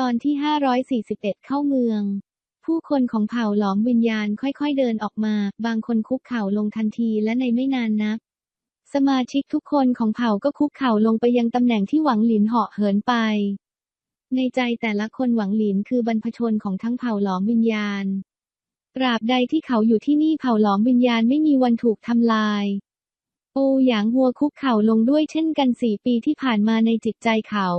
ตอนที่ 541 เข้าเมือง ผู้คนของเผ่าหลอมวิญญาณค่อยๆเดินออกมา บางคนคุกเข่าลงทันทีและในไม่นานนัก สมาชิกทุกคนของเผ่าก็คุกเข่าลงไปยังตำแหน่งที่หวังหลินเหาะเหินไป ในใจแต่ละคนหวังหลินคือบรรพชนของทั้งเผ่าหลอมวิญญาณตราบใดที่เขาอยู่ที่นี่เผ่าหลอมวิญญาณไม่มีวันถูกทำลาย โอหยางหัวคุกเข่าลงด้วยเช่นกันสี่ปีที่ผ่านมาในจิตใจเขา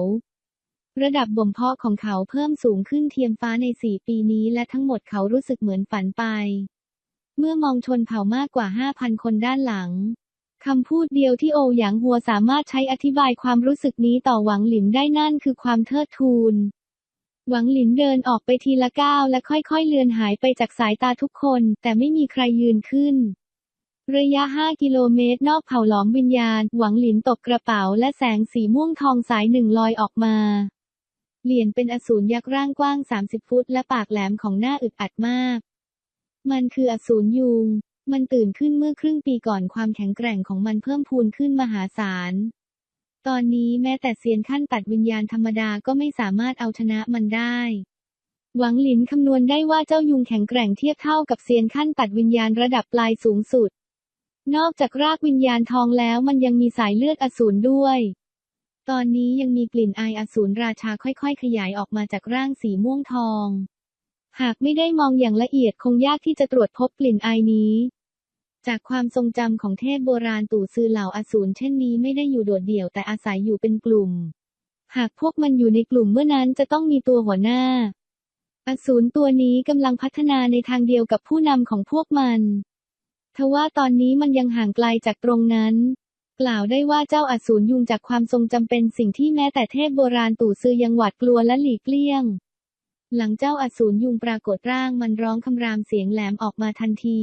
ระดับบ่มเพาะของเขาเพิ่มสูงขึ้นเทียมฟ้าในสี่ปีนี้และทั้งหมดเขารู้สึกเหมือนฝันไป เมื่อมองชนเผ่ามากกว่าห้าพันคนด้านหลังคำพูดเดียวที่โอหยางหัวสามารถใช้อธิบายความรู้สึกนี้ต่อหวังหลินได้นั่นคือความเทิดทูน หวังหลินเดินออกไปทีละก้าวและค่อยๆเลือนหายไปจากสายตาทุกคน แต่ไม่มีใครยืนขึ้น ระยะ 5 กิโลเมตรนอกเผ่าหลอมวิญญาณ หวังหลินตบกระเป๋าและแสงสีม่วงทองสายหนึ่งลอยออกมา เหรียญเป็นอสูรยักษ์ร่างกว้าง 30 ฟุต และปากแหลมของหน้าอึดอัดมาก มันคืออสูรยุง มันตื่นขึ้นเมื่อครึ่งปีก่อนความแข็งแกร่งของมันเพิ่มพูนขึ้นมหาศาล ตอนนี้แม้แต่เซียนขั้นตัดวิญญาณธรรมดาก็ไม่สามารถเอาชนะมันได้ หวังหลินคำนวณได้ว่าเจ้ายุงแข็งแกร่งเทียบเท่ากับเซียนขั้นตัดวิญญาณระดับปลายสูงสุด นอกจากรากวิญญาณทองแล้วมันยังมีสายเลือดอสูรด้วย ตอนนี้ยังมีกลิ่นอายอสูรราชาค่อยๆ ขยายออกมาจากร่างสีม่วงทอง หากไม่ได้มองอย่างละเอียดคงยากที่จะตรวจพบกลิ่นอายนี้ จากความทรงจำของเทพโบราณตู่ซือเหล่าอสูรเช่นนี้ไม่ได้อยู่โดดเดี่ยวแต่อาศัยอยู่เป็นกลุ่ม หากพวกมันอยู่ในกลุ่มเมื่อนั้นจะต้องมีตัวหัวหน้า อสูรตัวนี้กำลังพัฒนาในทางเดียวกับผู้นำของพวกมัน ทว่าตอนนี้มันยังห่างไกลจากตรงนั้น กล่าวได้ว่าเจ้าอสูรยุงจากความทรงจำเป็นสิ่งที่แม้แต่เทพโบราณตู่ซือยังหวาดกลัวและหลีกเลี่ยง หลังเจ้าอสูรยุงปรากฏร่างมันร้องคำรามเสียงแหลมออกมาทันที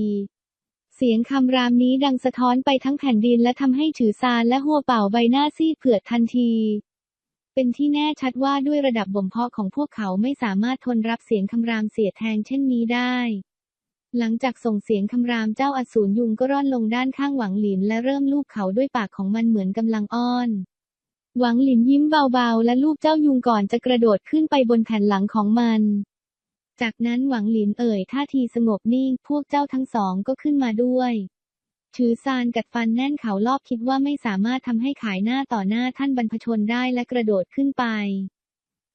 เสียงคำรามนี้ดังสะท้อนไปทั้งแผ่นดินและทำให้ฉือซานและหัวเป่าใบหน้าซีดเผือดทันที เป็นที่แน่ชัดว่าด้วยระดับบ่มเพาะของพวกเขาไม่สามารถทนรับเสียงคำรามเสียดแทงเช่นนี้ได้ หลังจากส่งเสียงคำรามเจ้าอสูรยุงก็ร่อนลงด้านข้างหวังหลินและเริ่มลูบเขาด้วยปากของมันเหมือนกำลังอ้อน หวังหลินยิ้มเบาๆ และลูบเจ้ายุงก่อนจะกระโดดขึ้นไปบนแผ่นหลังของมัน จากนั้นหวังหลินเอ่ยท่าทีสงบนิ่ง พวกเจ้าทั้งสองก็ขึ้นมาด้วย ถือซานกัดฟันแน่นเขารอบคิดว่าไม่สามารถทำให้ขายหน้าต่อหน้าท่านบรรพชนได้และกระโดดขึ้นไป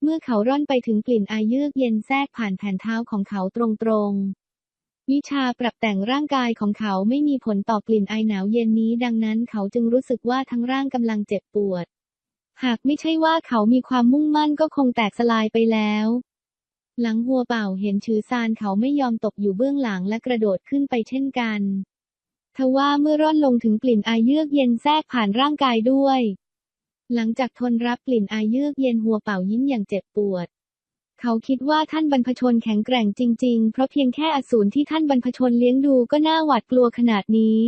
เมื่อเขาร่อนไปถึงกลิ่นอายเยือกเย็นแทรกผ่านแผ่นเท้าของเขาตรงๆ วิชาปรับแต่งร่างกายของเขาไม่มีผลต่อกลิ่นไอหนาวเย็นนี้ ดังนั้นเขาจึงรู้สึกว่าทั้งร่างกำลังเจ็บปวด หากไม่ใช่ว่าเขามีความมุ่งมั่นก็คงแตกสลายไปแล้ว หลังหัวเป่าเห็นชือซานเขาไม่ยอมตกอยู่เบื้องหลังและกระโดดขึ้นไปเช่นกันทว่าเมื่อร่อนลงถึงกลิ่นไอเยือกเย็นแทรกผ่านร่างกายด้วย หลังจากทนรับกลิ่นไอเยือกเย็นหัวเป่ายิ้มอย่างเจ็บปวด เขาคิดว่าท่านบรรพชนแข็งแกร่งจริง ๆ เพราะเพียงแค่อสูรที่ท่านบรรพชนเลี้ยงดูก็น่าหวาดกลัวขนาดนี้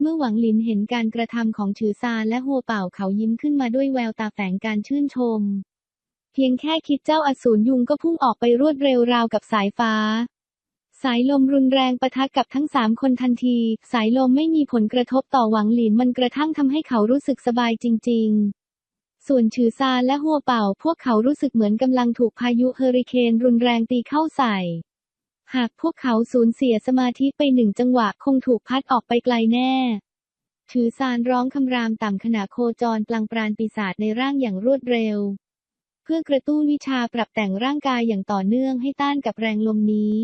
เมื่อหวังหลินเห็นการกระทำของฉือซานและหัวเป่าเขายิ้มขึ้นมาด้วยแววตาแฝงการชื่นชม เพียงแค่คิดเจ้าอสูรยุงก็พุ่งออกไปรวดเร็วราวกับสายฟ้า สายลมรุนแรงปะทะกับทั้งสามคนทันที สายลมไม่มีผลกระทบต่อหวังหลินมันกระทั่งทำให้เขารู้สึกสบายจริง ๆ ส่วนฉือซานและหัวเป่า พวกเขารู้สึกเหมือนกำลังถูกพายุเฮอริเคนรุนแรงตีเข้าใส่ หากพวกเขาสูญเสียสมาธิไปหนึ่งจังหวะคงถูกพัดออกไปไกลแน่ ถือซานร้องคำรามต่ำขณะโคจรปลังปราณปีศาจในร่างอย่างรวดเร็ว เพื่อกระตุ้นวิชาปรับแต่งร่างกายอย่างต่อเนื่องให้ต้านกับแรงลมนี้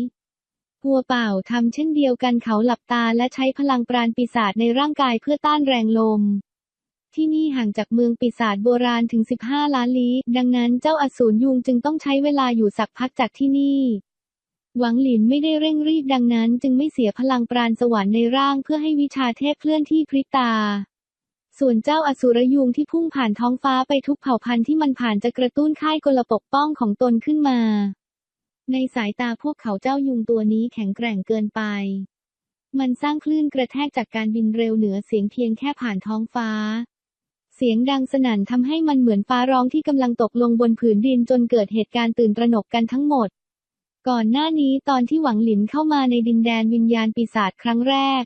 หัวเป่าทำเช่นเดียวกันเขาหลับตาและใช้พลังปราณปีศาจในร่างกายเพื่อต้านแรงลม ที่นี่ห่างจากเมืองปีศาจโบราณถึง 15 ล้านลี้ ดังนั้นเจ้าอสูรยุงจึงต้องใช้เวลาอยู่สักพักจากที่นี่ หวังหลินไม่ได้เร่งรีบดังนั้น จึงไม่เสียพลังปราณสวรรค์ในร่างเพื่อให้วิชาเทพเคลื่อนที่พริตา ส่วนเจ้าอสูรยุงที่พุ่งผ่านท้องฟ้าไปทุกเผ่าพันธุ์ที่มันผ่านจะกระตุ้นค่ายกลปกป้องของตนขึ้นมา ในสายตาพวกเขาเจ้ายุงตัวนี้แข็งแกร่งเกินไปมันสร้างคลื่นกระแทกจากการบินเร็วเหนือเสียงเพียงแค่ผ่านท้องฟ้า สียงดังสนั่นทำให้มันเหมือนฟ้าร้องที่กำลังตกลงบนผืนดินจนเกิดเหตุการณ์ตื่นตระหนกกันทั้งหมด ก่อนหน้านี้ตอนที่หวังหลินเข้ามาในดินแดนวิญญาณปีศาจครั้งแรก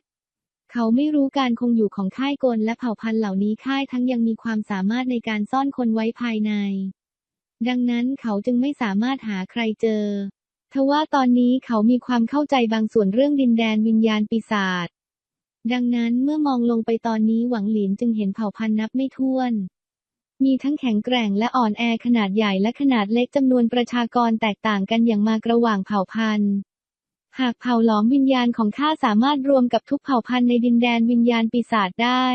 เขาไม่รู้การคงอยู่ของค่ายกลและเผ่าพันธุ์เหล่านี้ค่ายทั้งยังมีความสามารถในการซ่อนคนไว้ภายใน ดังนั้นเขาจึงไม่สามารถหาใครเจอทว่าตอนนี้เขามีความเข้าใจบางส่วนเรื่องดินแดนวิญญาณปีศาจ ดังนั้นเมื่อมองลงไปตอนนี้หวังหลินจึงเห็นเผ่าพันธุ์นับไม่ถ้วน มีทั้งแข็งแกร่งและอ่อนแอขนาดใหญ่และขนาดเล็กจำนวนประชากรแตกต่างกันอย่างมากระหว่างเผ่าพันธุ์ หากเผ่าหลอมวิญญาณของข้าสามารถรวมกับทุกเผ่าพันธุ์ในดินแดนวิญญาณปีศาจได้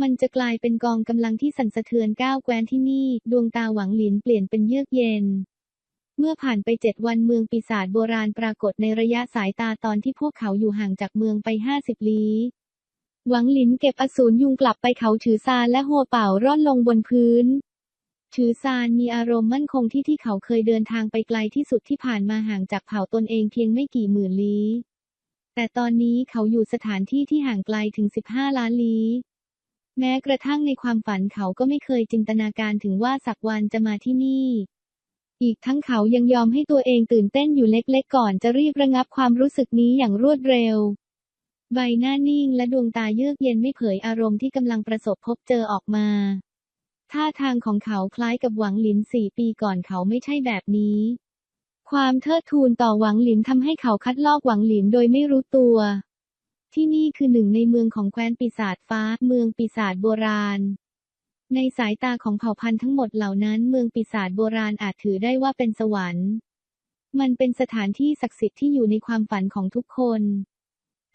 มันจะกลายเป็นกองกำลังที่สั่นสะเทือนก้าวแกว้นที่นี่ ดวงตาหวังหลินเปลี่ยนเป็นเยือกเย็น เมื่อผ่านไปเจ็ดวันเมืองปีศาจโบราณปรากฏในระยะสายตาตอนที่พวกเขาอยู่ห่างจากเมืองไปห้าสิบลี้ หวังหลินเก็บอสูรยุงกลับไปเขาถือซานและหัวเป่าร่อนลงบนพื้น ถือซานมีอารมณ์มั่นคงที่ที่เขาเคยเดินทางไปไกลที่สุดที่ผ่านมาห่างจากเผ่าตนเองเพียงไม่กี่หมื่นลี้ แต่ตอนนี้เขาอยู่สถานที่ที่ห่างไกลถึง15ล้านลี้แม้กระทั่งในความฝันเขาก็ไม่เคยจินตนาการถึงว่าสักวันจะมาที่นี่ อีกทั้งเขายังยอมให้ตัวเองตื่นเต้นอยู่เล็กๆก่อนจะรีบระงับความรู้สึกนี้อย่างรวดเร็ว ใบหน้านิ่งและดวงตาเยือกเย็นไม่เผยอารมณ์ที่กำลังประสบพบเจอออกมา ท่าทางของเขาคล้ายกับหวังหลินสี่ปีก่อนเขาไม่ใช่แบบนี้ ความเทิดทูนต่อหวังหลินทำให้เขาคัดลอกหวังหลินโดยไม่รู้ตัว ที่นี่คือหนึ่งในเมืองของแคว้นปีศาจฟ้า เมืองปีศาจโบราณ ในสายตาของเผ่าพันธุ์ทั้งหมดเหล่านั้นเมืองปีศาจโบราณอาจถือได้ว่าเป็นสวรรค์ มันเป็นสถานที่ศักดิ์สิทธิ์ที่อยู่ในความฝันของทุกคน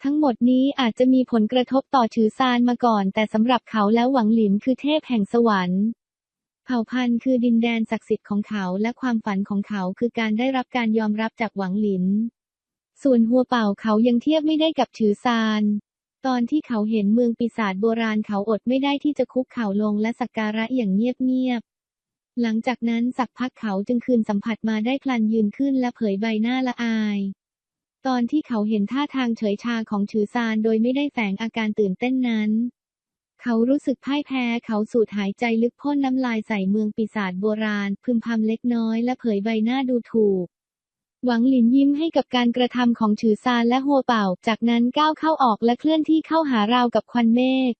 ทั้งหมดนี้อาจจะมีผลกระทบต่อถือซานมาก่อน แต่สำหรับเขาแล้วหวังหลินคือเทพแห่งสวรรค์ เผ่าพันธุ์คือดินแดนศักดิ์สิทธิ์ของเขาและความฝันของเขาคือการได้รับการยอมรับจากหวังหลิน ส่วนหัวเป่าเขายังเทียบไม่ได้กับถือซาน ตอนที่เขาเห็นเมืองปีศาจโบราณเขาอดไม่ได้ที่จะคุกเข่าลงและสักการะอย่างเงียบๆ หลังจากนั้นสักพักเขาจึงคืนสัมผัสมาได้พลันยืนขึ้นและเผยใบหน้าละอาย ตอนที่เขาเห็นท่าทางเฉยชาของถือซานโดยไม่ได้แฝงอาการตื่นเต้นนั้น เขารู้สึกพ่ายแพ้เขาสูดหายใจลึกพ่นน้ำลายใส่เมืองปีศาจโบราณพึมพำเล็กน้อยและเผยใบหน้าดูถูก หวังหลินยิ้มให้กับการกระทำของฉือซานและหัวเป่า จากนั้นก้าวเข้าออกและเคลื่อนที่เข้าหาราวกับควันเมฆ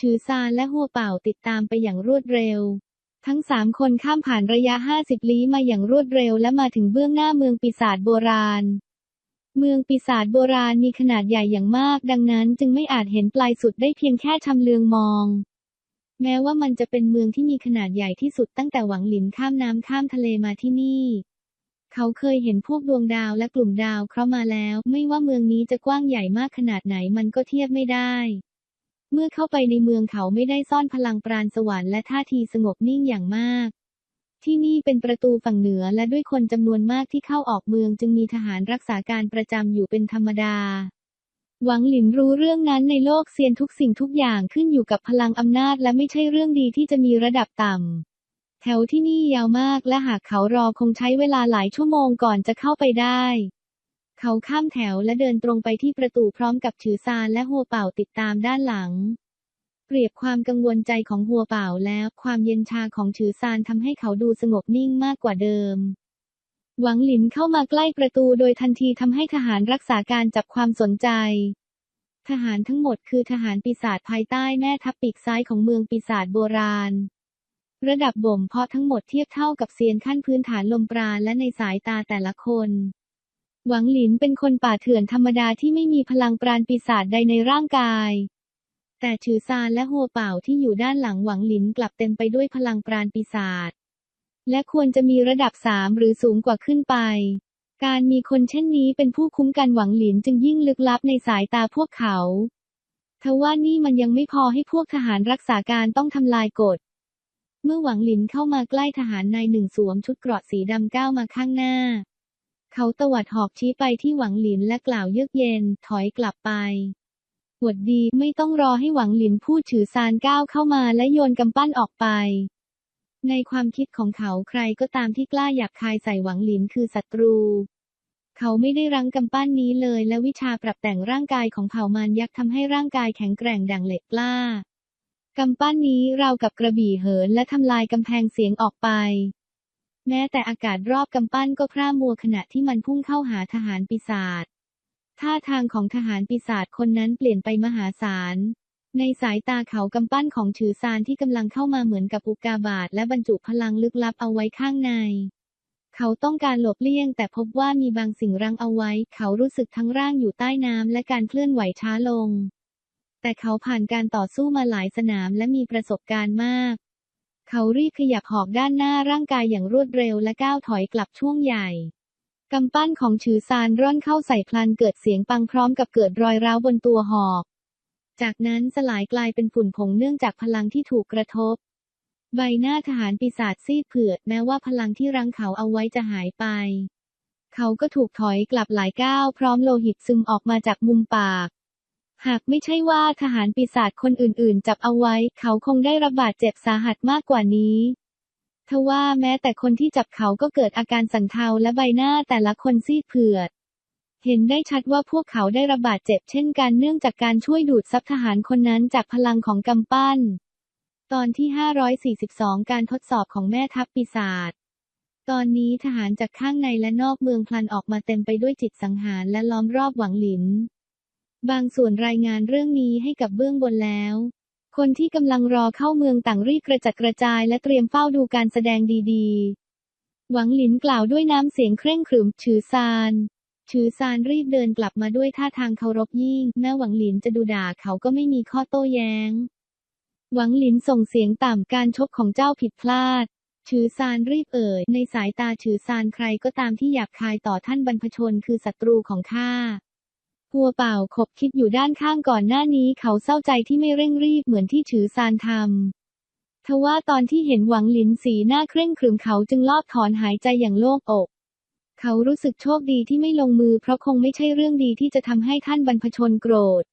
ฉือซานและหัวเป่าติดตามไปอย่างรวดเร็ว ทั้งสามคนข้ามผ่านระยะ 50 ลี้มาอย่างรวดเร็วและมาถึงเบื้องหน้าเมืองปีศาจโบราณ เมืองปีศาจโบราณมีขนาดใหญ่อย่างมาก ดังนั้นจึงไม่อาจเห็นปลายสุดได้เพียงแค่ชำเลืองมองแม้ว่ามันจะเป็นเมืองที่มีขนาดใหญ่ที่สุดตั้งแต่หวังหลินข้ามน้ำข้ามทะเลมาที่นี่ เขาเคยเห็นพวกดวงดาวและกลุ่มดาวเคราะห์มาแล้ว ไม่ว่าเมืองนี้จะกว้างใหญ่มากขนาดไหนมันก็เทียบไม่ได้ เมื่อเข้าไปในเมืองเขาไม่ได้ซ่อนพลังปราณสวรรค์และท่าทีสงบนิ่งอย่างมาก ที่นี่เป็นประตูฝั่งเหนือและด้วยคนจำนวนมากที่เข้าออกเมืองจึงมีทหารรักษาการประจำอยู่เป็นธรรมดาหวังหลินรู้เรื่องนั้นในโลกเซียนทุกสิ่งทุกอย่างขึ้นอยู่กับพลังอำนาจและไม่ใช่เรื่องดีที่จะมีระดับต่ำ แถวที่นี่ยาวมากและหากเขารอคงใช้เวลาหลายชั่วโมงก่อนจะเข้าไปได้ เขาข้ามแถวและเดินตรงไปที่ประตูพร้อมกับถือซานและหัวเป่าติดตามด้านหลัง เปรียบความกังวลใจของหัวเป่าแล้วความเย็นชาของถือซานทำให้เขาดูสงบนิ่งมากกว่าเดิมหวังหลินเข้ามาใกล้ประตูโดยทันทีทำให้ทหารรักษาการจับความสนใจ ทหารทั้งหมดคือทหารปีศาจภายใต้แม่ทัพปีกซ้ายของเมืองปีศาจโบราณ ระดับบ่มเพาะทั้งหมดเทียบเท่ากับเซียนขั้นพื้นฐานลมปราณและในสายตาแต่ละคน หวังหลินเป็นคนป่าเถื่อนธรรมดาที่ไม่มีพลังปราณปีศาจใดในร่างกาย แต่ชือซานและหัวเป่าที่อยู่ด้านหลังหวังหลินกลับเต็มไปด้วยพลังปราณปีศาจและควรจะมีระดับสามหรือสูงกว่าขึ้นไป การมีคนเช่นนี้เป็นผู้คุ้มกันหวังหลินจึงยิ่งลึกลับในสายตาพวกเขาทว่านี่มันยังไม่พอให้พวกทหารรักษาการต้องทำลายกฎ เมื่อหวังหลินเข้ามาใกล้ทหารนายหนึ่งสวมชุดเกราะสีดำก้าวมาข้างหน้า เขาตวัดหอกชี้ไปที่หวังหลินและกล่าวเยือกเย็น ถอยกลับไปหวดดีไม่ต้องรอให้หวังหลินพูดถือซานก้าวเข้ามาและโยนกำปั้นออกไป ในความคิดของเขาใครก็ตามที่กล้าหยาบคายใส่หวังหลินคือศัตรู เขาไม่ได้รั้งกำปั้นนี้เลยและวิชาปรับแต่งร่างกายของเผ่ามารยักษ์ทำให้ร่างกายแข็งแกร่งดังเหล็กกล้า กำปั้นนี้ราวกับกระบี่เหินและทำลายกำแพงเสียงออกไป แม้แต่อากาศรอบกำปั้นก็พร่ามัวขณะที่มันพุ่งเข้าหาทหารปีศาจท่าทางของทหารปีศาจคนนั้นเปลี่ยนไปมหาศาล ในสายตาเขากำปั้นของฉือซานที่กำลังเข้ามาเหมือนกับอุกาบาตและบรรจุพลังลึกลับเอาไว้ข้างใน เขาต้องการหลบเลี่ยงแต่พบว่ามีบางสิ่งรั้งเอาไว้ เขารู้สึกทั้งร่างอยู่ใต้น้ำและการเคลื่อนไหวช้าลง แต่เขาผ่านการต่อสู้มาหลายสนามและมีประสบการณ์มาก เขารีบขยับหอกด้านหน้าร่างกายอย่างรวดเร็วและก้าวถอยกลับช่วงใหญ่กำปั้นของฉือซานร่อนเข้าใส่พลันเกิดเสียงปังพร้อมกับเกิดรอยร้าวบนตัวหอก จากนั้นสลายกลายเป็นฝุ่นผงเนื่องจากพลังที่ถูกกระทบ ใบหน้าทหารปีศาจซีดเผือดแม้ว่าพลังที่รั้งเขาเอาไว้จะหายไป เขาก็ถูกถอยกลับหลายก้าวพร้อมโลหิตซึมออกมาจากมุมปาก หากไม่ใช่ว่าทหารปีศาจคนอื่นๆ จับเอาไว้ เขาคงได้รับบาดเจ็บสาหัสมากกว่านี้ทว่าแม้แต่คนที่จับเขาก็เกิดอาการสั่นเทาและใบหน้าแต่ละคนซีดเผือด เห็นได้ชัดว่าพวกเขาได้รับบาดเจ็บเช่นกันเนื่องจากการช่วยดูดซับทหารคนนั้นจากพลังของกำปั้น ตอนที่ 542 การทดสอบของแม่ทัพปีศาจตอนนี้ทหารจากข้างในและนอกเมืองพลันออกมาเต็มไปด้วยจิตสังหารและล้อมรอบหวังหลิน บางส่วนรายงานเรื่องนี้ให้กับเบื้องบนแล้ว คนที่กำลังรอเข้าเมืองต่างรีบกระจัดกระจายและเตรียมเฝ้าดูการแสดงดีๆ หวังหลินกล่าวด้วยน้ำเสียงเคร่งขรึมฉือซานฉือซานรีบเดินกลับมาด้วยท่าทางเคารพยิ่ง แม้หวังหลินจะดูด่าเขาก็ไม่มีข้อโต้แย้ง หวังหลินส่งเสียงต่ำการชกของเจ้าผิดพลาดฉือซานรีบเอ่ย ในสายตาฉือซานใครก็ตามที่หยาบคายต่อท่านบรรพชนคือศัตรูของข้า หัวเป่าขบคิดอยู่ด้านข้างก่อนหน้านี้เขาเศร้าใจที่ไม่เร่งรีบเหมือนที่ฉือซานทำทว่าตอนที่เห็นหวังหลินสีหน้าเคร่งขรึมเขาจึงลอบถอนหายใจอย่างโล่งอก เขารู้สึกโชคดีที่ไม่ลงมือเพราะคงไม่ใช่เรื่องดีที่จะทำให้ท่านบรรพชนโกรธ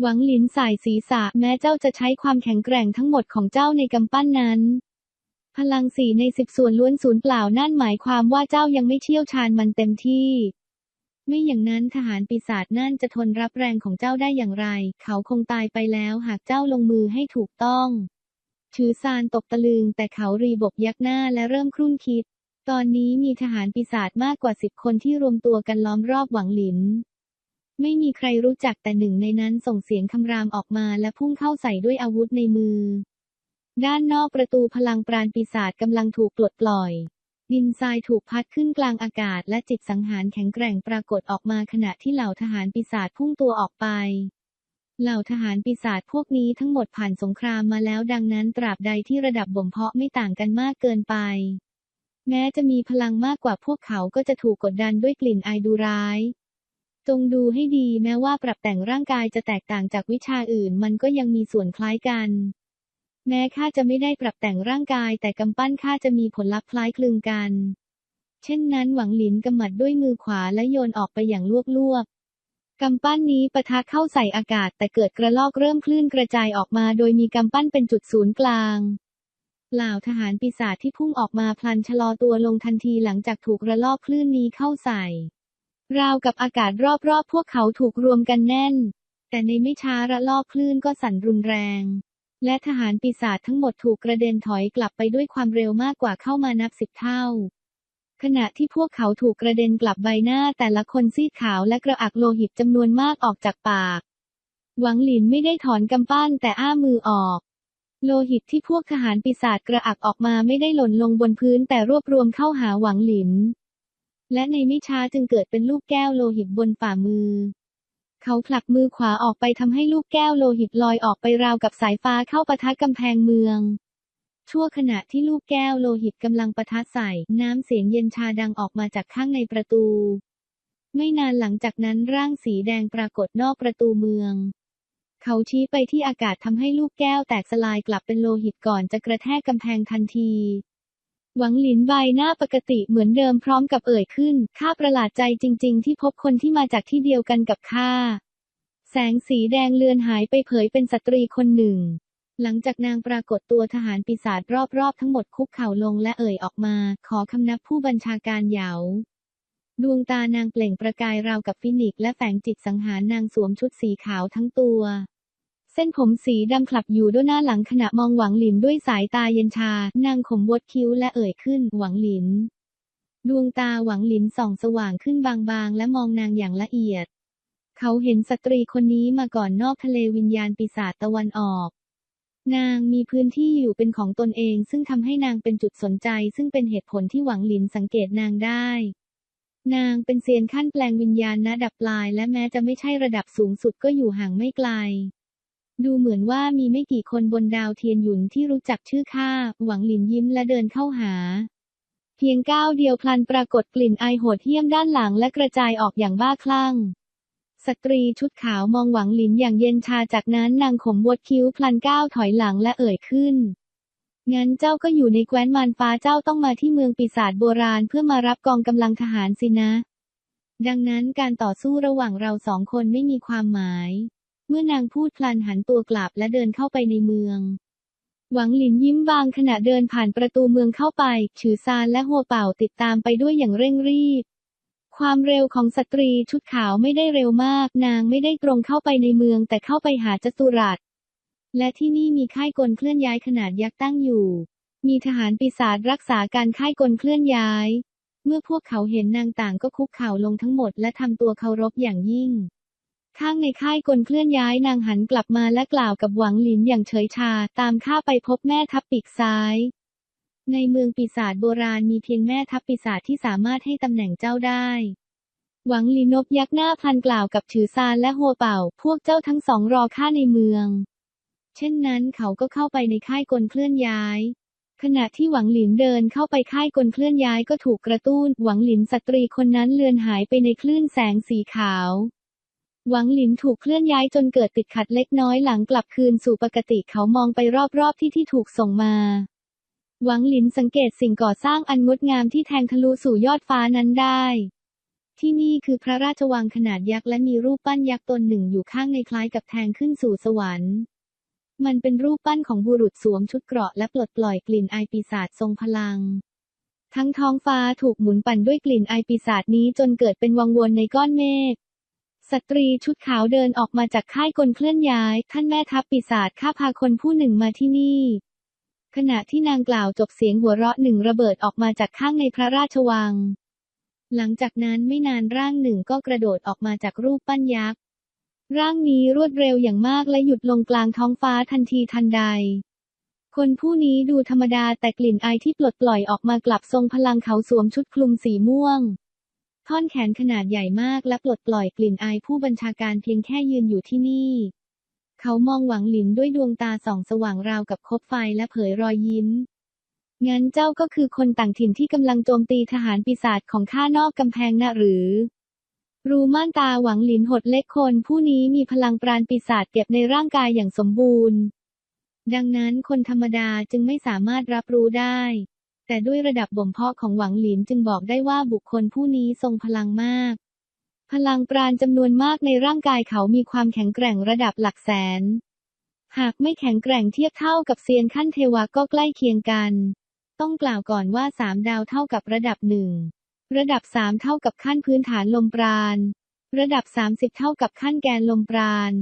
หวังหลินสายศีรษะแม้เจ้าจะใช้ความแข็งแกร่งทั้งหมดของเจ้าในกำปั้นนั้น พลังสี่ในสิบส่วนล้วนศูนย์เปล่านั่นหมายความว่าเจ้ายังไม่เชี่ยวชาญมันเต็มที่ ไม่อย่างนั้นทหารปีศาจนั่นจะทนรับแรงของเจ้าได้อย่างไร เขาคงตายไปแล้วหากเจ้าลงมือให้ถูกต้อง ถือซานตกตะลึง แต่เขารีบกยักหน้าและเริ่มครุ่นคิด ตอนนี้มีทหารปีศาจมากกว่าสิบคนที่รวมตัวกันล้อมรอบหวังหลิน ไม่มีใครรู้จักแต่หนึ่งในนั้นส่งเสียงคำรามออกมาและพุ่งเข้าใส่ด้วยอาวุธในมือ ด้านนอกประตูพลังปราณปีศาจกำลังถูกปลดปล่อย ดินทรายถูกพัดขึ้นกลางอากาศและจิตสังหารแข็งแกร่งปรากฏออกมาขณะที่เหล่าทหารปีศาจพุ่งตัวออกไป เหล่าทหารปีศาจพวกนี้ทั้งหมดผ่านสงครามมาแล้วดังนั้นตราบใดที่ระดับบ่มเพาะไม่ต่างกันมากเกินไป แม้จะมีพลังมากกว่าพวกเขาก็จะถูกกดดันด้วยกลิ่นอายดูร้าย จงดูให้ดีแม้ว่าปรับแต่งร่างกายจะแตกต่างจากวิชาอื่นมันก็ยังมีส่วนคล้ายกัน แม้ข้าจะไม่ได้ปรับแต่งร่างกายแต่กำปั้นข้าจะมีผลลัพธ์คล้ายคลึงกัน เช่นนั้นหวังหลินกำมัดด้วยมือขวาและโยนออกไปอย่างลวกๆกำปั้นนี้ปะทะเข้าใส่อากาศแต่เกิดกระลอกเริ่มคลื่นกระจายออกมา โดยมีกำปั้นเป็นจุดศูนย์กลางเหล่าทหารปีศาจที่พุ่งออกมาพลันชะลอตัวลงทันทีหลังจากถูกระลอกคลื่นนี้เข้าใส่ ราวกับอากาศรอบๆพวกเขาถูกรวมกันแน่น แต่ในไม่ช้าระลอกคลื่นก็สั่นรุนแรง และทหารปีศาจทั้งหมดถูกกระเด็นถอยกลับไปด้วยความเร็วมากกว่าเข้ามานับสิบเท่า ขณะที่พวกเขาถูกกระเด็นกลับใบหน้าแต่ละคนซีดขาวและกระอักโลหิตจำนวนมากออกจากปาก หวังหลินไม่ได้ถอนกำปั้นแต่อ้ามือออก โลหิตที่พวกทหารปีศาจกระอักออกมาไม่ได้หล่นลงบนพื้นแต่รวบรวมเข้าหาหวังหลิน และในไม่ช้าจึงเกิดเป็นลูกแก้วโลหิตบนฝ่ามือ เขาผลักมือขวาออกไปทำให้ลูกแก้วโลหิตลอยออกไปราวกับสายฟ้าเข้าปะทะกำแพงเมือง ชั่วขณะที่ลูกแก้วโลหิตกำลังปะทะใส่ น้ำเสียงเย็นชาดังออกมาจากข้างในประตู ไม่นานหลังจากนั้นร่างสีแดงปรากฏนอกประตูเมืองเขาชี้ไปที่อากาศทำให้ลูกแก้วแตกสลายกลับเป็นโลหิตก่อนจะกระแทกกำแพงทันที หวังหลินใบหน้าปกติเหมือนเดิมพร้อมกับเอ่ยขึ้น ข้าประหลาดใจจริง ๆ ที่พบคนที่มาจากที่เดียวกันกับข้า แสงสีแดงเลือนหายไปเผยเป็นสตรีคนหนึ่ง หลังจากนางปรากฏตัวทหารปีศาจรอบๆ ทั้งหมดคุกเข่าลงและเอ่ยออกมา ขอคำนับผู้บัญชาการเหยาดวงตานางเปล่งประกายราวกับฟินิกและแฝงจิตสังหารนางสวมชุดสีขาวทั้งตัว เส้นผมสีดำคลับอยู่ด้วยหน้าหลังขณะมองหวังหลินด้วยสายตาเย็นชา นางขมวดคิ้วและเอ่ยขึ้น หวังหลิน ดวงตาหวังหลินส่องสว่างขึ้นบางๆ และมองนางอย่างละเอียด เขาเห็นสตรีคนนี้มาก่อนนอกทะเลวิญญาณปีศาจตะวันออก นางมีพื้นที่อยู่เป็นของตนเอง ซึ่งทำให้นางเป็นจุดสนใจ ซึ่งเป็นเหตุผลที่หวังหลินสังเกตนางได้นางเป็นเซียนขั้นแปลงวิญญาณณดับปลาย และแม้จะไม่ใช่ระดับสูงสุดก็อยู่ห่างไม่ไกล ดูเหมือนว่ามีไม่กี่คนบนดาวเทียนหยุนที่รู้จักชื่อข้า หวังหลินยิ้มและเดินเข้าหา เพียงก้าวเดียวพลันปรากฏกลิ่นไอโหดเหี้ยมด้านหลังและกระจายออกอย่างบ้าคลั่ง สตรีชุดขาวมองหวังหลินอย่างเย็นชาจากนั้นนางขมวดคิ้วพลันก้าวถอยหลังและเอ่ยขึ้น งั้นเจ้าก็อยู่ในแคว้นมารฟ้าเจ้าต้องมาที่เมืองปีศาจโบราณเพื่อมารับกองกำลังทหารสินะ ดังนั้นการต่อสู้ระหว่างเราสองคนไม่มีความหมาย มื่อนางพูดพลันหันตัวกลับและเดินเข้าไปในเมือง หวังหลินยิ้มบางขณะเดินผ่านประตูเมืองเข้าไปฉือซานและหัวเป่าติดตามไปด้วยอย่างเร่งรีบ ความเร็วของสตรีชุดขาวไม่ได้เร็วมาก นางไม่ได้ตรงเข้าไปในเมืองแต่เข้าไปหาจตุรัสและที่นี่มีค่ายกลเคลื่อนย้ายขนาดยักษ์ตั้งอยู่ มีทหารปีศาจรักษาการค่ายกลเคลื่อนย้าย เมื่อพวกเขาเห็นนางต่างก็คุกเข่าลงทั้งหมดและทำตัวเคารพอย่างยิ่ง ข้างในค่ายกลเคลื่อนย้ายนางหันกลับมาและกล่าวกับหวังหลินอย่างเฉยชา ตามข้าไปพบแม่ทัพปีกซ้าย ในเมืองปีศาจโบราณมีเพียงแม่ทัพปีศาจที่สามารถให้ตำแหน่งเจ้าได้ หวังหลินนบยักหน้าพันกล่าวกับฉือซานและหัวเป่า พวกเจ้าทั้งสองรอข้าในเมือง เช่นนั้นเขาก็เข้าไปในค่ายกลเคลื่อนย้ายขณะที่หวังหลินเดินเข้าไปค่ายกลเคลื่อนย้ายก็ถูกกระตุ้น หวังหลินสตรีคนนั้นเลือนหายไปในคลื่นแสงสีขาว หวังหลินถูกเคลื่อนย้ายจนเกิดติดขัดเล็กน้อยหลังกลับคืนสู่ปกติเขามองไปรอบๆที่ที่ถูกส่งมา หวังหลินสังเกตสิ่งก่อสร้างอันงดงามที่แทงทะลุสู่ยอดฟ้านั้นได้ ที่นี่คือพระราชวังขนาดยักษ์และมีรูปปั้นยักษ์ตนหนึ่งอยู่ข้างในคล้ายกับแทงขึ้นสู่สวรรค์ มันเป็นรูปปั้นของบุรุษสวมชุดเกราะและปลดปล่อยกลิ่นไอปีศาจทรงพลังทั้งท้องฟ้าถูกหมุนปั่นด้วยกลิ่นไอปีศาจนี้จนเกิดเป็นวังวนในก้อนเมฆ สตรีชุดขาวเดินออกมาจากค่ายกลเคลื่อนย้าย ท่านแม่ทัพปีศาจข้าพาคนผู้หนึ่งมาที่นี่ ขณะที่นางกล่าวจบเสียงหัวเราะหนึ่งระเบิดออกมาจากข้างในพระราชวัง หลังจากนั้นไม่นานร่างหนึ่งก็กระโดดออกมาจากรูปปั้นยักษ์ ร่างนี้รวดเร็วอย่างมากและหยุดลงกลางท้องฟ้าทันทีทันใด คนผู้นี้ดูธรรมดาแต่กลิ่นไอที่ปลดปล่อยออกมากลับทรงพลังเขาสวมชุดคลุมสีม่วง ท่อนแขนขนาดใหญ่มากและปลดปล่อยกลิ่นไอผู้บัญชาการเพียงแค่ยืนอยู่ที่นี่ เขามองหวังหลินด้วยดวงตาส่องสว่างราวกับคบไฟและเผยรอยยิ้ม งั้นเจ้าก็คือคนต่างถิ่นที่กำลังโจมตีทหารปีศาจของข้านอกกำแพงนะหรือ รูม่านตาหวังหลินหดเล็กคนผู้นี้มีพลังปราณปีศาจเก็บในร่างกายอย่างสมบูรณ์ ดังนั้นคนธรรมดาจึงไม่สามารถรับรู้ได้ แต่ด้วยระดับบ่มเพาะของหวังหลินจึงบอกได้ว่าบุคคลผู้นี้ทรงพลังมาก พลังปราณจำนวนมากในร่างกายเขามีความแข็งแกร่งระดับหลักแสน หากไม่แข็งแกร่งเทียบเท่ากับเซียนขั้นเทวะก็ใกล้เคียงกัน ต้องกล่าวก่อนว่าสามดาวเท่ากับระดับหนึ่งระดับสามเท่ากับขั้นพื้นฐานลมปราณ ระดับ30เท่ากับขั้นแกนลมปราณ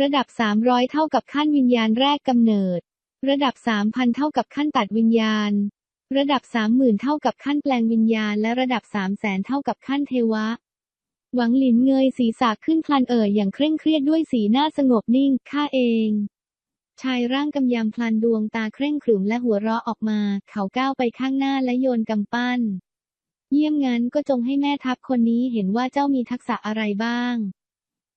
ระดับ300เท่ากับขั้นวิญญาณแรกกำเนิด ระดับ3,000เท่ากับขั้นตัดวิญญาณ ระดับ30,000เท่ากับขั้นแปลงวิญญาณ และระดับ300,000เท่ากับขั้นเทวะ หวังหลินเงยศีรษะขึ้นพลันเอ่ยอย่างเคร่งเครียดด้วยสีหน้าสงบนิ่ง ข้าเอง ชายร่างกำยำพลันดวงตาเคร่งขรึมและหัวเราะออกมา เขาก้าวไปข้างหน้าและโยนกำปั้น เยี่ยมงั้นก็จงให้แม่ทัพคนนี้เห็นว่าเจ้ามีทักษะอะไรบ้าง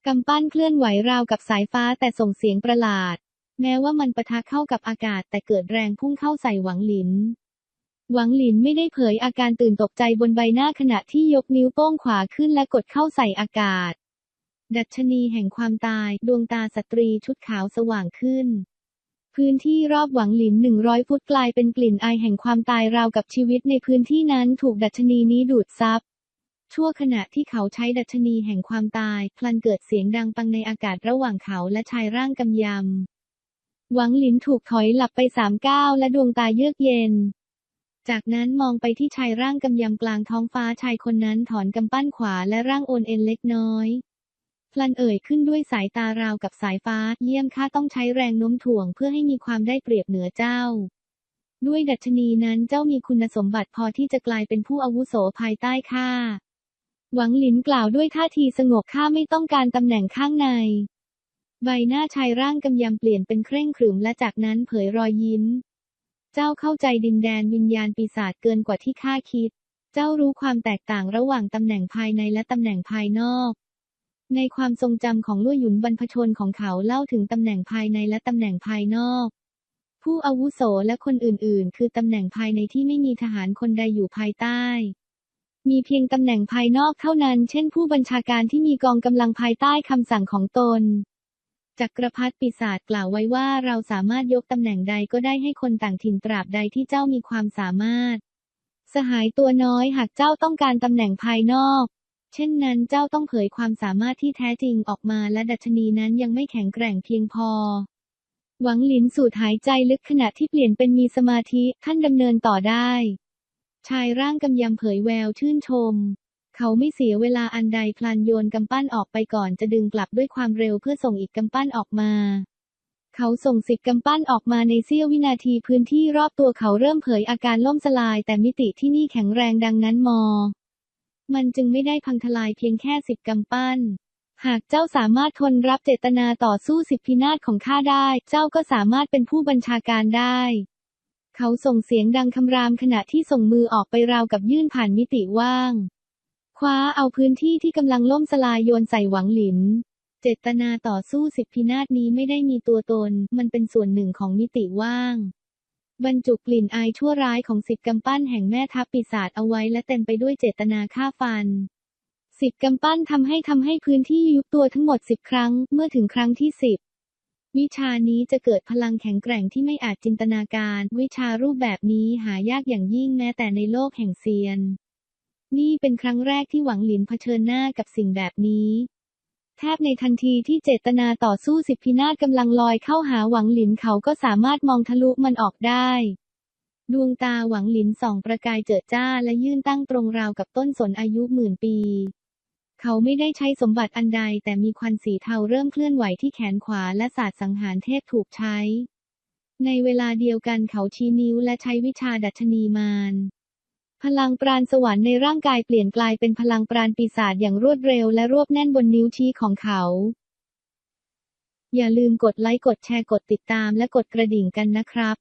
กำปั้นเคลื่อนไหวราวกับสายฟ้าแต่ส่งเสียงประหลาด แม้ว่ามันปะทะเข้ากับอากาศแต่เกิดแรงพุ่งเข้าใส่หวังหลิน หวังหลินไม่ได้เผยอาการตื่นตกใจบนใบหน้าขณะที่ยกนิ้วโป้งขวาขึ้นและกดเข้าใส่อากาศ ดัชนีแห่งความตาย ดวงตาสตรีชุดขาวสว่างขึ้น พื้นที่รอบหวังหลิน 100 ฟุตกลายเป็นกลิ่นไอแห่งความตายราวกับชีวิตในพื้นที่นั้นถูกดัชนีนี้ดูดซับชั่วขณะที่เขาใช้ดัชนีแห่งความตาย พลันเกิดเสียงดังปังในอากาศระหว่างเขาและชายร่างกำยำ หวังหลินถูกถอยหลับไปสามก้าวและดวงตาเยือกเย็น จากนั้นมองไปที่ชายร่างกำยำกลางท้องฟ้าชายคนนั้นถอนกำปั้นขวาและร่างโอนเอ็นเล็กน้อยพลันเอ่ยขึ้นด้วยสายตาราวกับสายฟ้า เยี่ยมข้าต้องใช้แรงโน้มถ่วงเพื่อให้มีความได้เปรียบเหนือเจ้า ด้วยดัชนีนั้นเจ้ามีคุณสมบัติพอที่จะกลายเป็นผู้อาวุโสภายใต้ข้า หวังหลินกล่าวด้วยท่าทีสงบข้าไม่ต้องการตำแหน่งข้างใน ใบหน้าชายร่างกำยำเปลี่ยนเป็นเคร่งขรึมและจากนั้นเผยรอยยิ้ม เจ้าเข้าใจดินแดนวิญญาณปีศาจเกินกว่าที่ข้าคิด เจ้ารู้ความแตกต่างระหว่างตำแหน่งภายในและตำแหน่งภายนอก ในความทรงจำของลุ่ยหยุนบรรพชนของเขาเล่าถึงตำแหน่งภายในและตำแหน่งภายนอก ผู้อาวุโสและคนอื่นๆ คือตำแหน่งภายในที่ไม่มีทหารคนใดอยู่ภายใต้ มีเพียงตำแหน่งภายนอกเท่านั้น เช่น ผู้บัญชาการที่มีกองกำลังภายใต้คำสั่งของตน จักรพรรดิปีศาจกล่าวไว้ว่าเราสามารถยกตำแหน่งใดก็ได้ให้คนต่างถิ่นตราบใดที่เจ้ามีความสามารถ สหายตัวน้อยหากเจ้าต้องการตำแหน่งภายนอก เช่นนั้นเจ้าต้องเผยความสามารถที่แท้จริงออกมาและดัชนีนั้นยังไม่แข็งแกร่งเพียงพอ หวังหลินสูดหายใจลึกขณะที่เปลี่ยนเป็นมีสมาธิท่านดำเนินต่อได้ ชายร่างกำยำเผยแววชื่นชม เขาไม่เสียเวลาอันใดพลันโยนกำปั้นออกไปก่อนจะดึงกลับด้วยความเร็วเพื่อส่งอีกกำปั้นออกมา เขาส่งสิบกำปั้นออกมาในเสี้ยววินาทีพื้นที่รอบตัวเขาเริ่มเผยอาการล่มสลาย แต่มิติที่นี่แข็งแรงดังนั้นมอ มันจึงไม่ได้พังทลายเพียงแค่สิบกำปั้น หากเจ้าสามารถทนรับเจตนาต่อสู้สิบพินาศของข้าได้ เจ้าก็สามารถเป็นผู้บัญชาการได้เขาส่งเสียงดังคำรามขณะที่ส่งมือออกไปราวกับยื่นผ่านมิติว่าง คว้าเอาพื้นที่ที่กำลังล่มสลายโยนใส่หวังหลิน เจตนาต่อสู้สิบพินาศนี้ไม่ได้มีตัวตน มันเป็นส่วนหนึ่งของมิติว่าง บรรจุกลิ่นอายชั่วร้ายของสิบกำปั้นแห่งแม่ทัพปีศาจเอาไว้และเต็มไปด้วยเจตนาฆ่าฟันสิบกำปั้นทำให้ทำให้พื้นที่ยุบตัวทั้งหมดสิบครั้ง เมื่อถึงครั้งที่สิบวิชานี้จะเกิดพลังแข็งแกร่งที่ไม่อาจจินตนาการ วิชารูปแบบนี้หายากอย่างยิ่งแม้แต่ในโลกแห่งเซียน นี่เป็นครั้งแรกที่หวังหลินเผชิญหน้ากับสิ่งแบบนี้ แทบในทันทีที่เจตนาต่อสู้สิบพินาศกำลังลอยเข้าหาหวังหลินเขาก็สามารถมองทะลุมันออกได้ ดวงตาหวังหลินส่องประกายเจิดจ้าและยื่นตั้งตรงราวกับต้นสนอายุหมื่นปี เขาไม่ได้ใช้สมบัติอันใดแต่มีควันสีเทาเริ่มเคลื่อนไหวที่แขนขวาและศาสตร์สังหารเทพถูกใช้ ในเวลาเดียวกันเขาชี้นิ้วและใช้วิชาดัชนีมาร พลังปราณสวรรค์ในร่างกายเปลี่ยนกลายเป็นพลังปราณปีศาจอย่างรวดเร็วและรวบแน่นบนนิ้วชี้ของเขา อย่าลืมกดไลค์กดแชร์กดติดตามและกดกระดิ่งกันนะครับ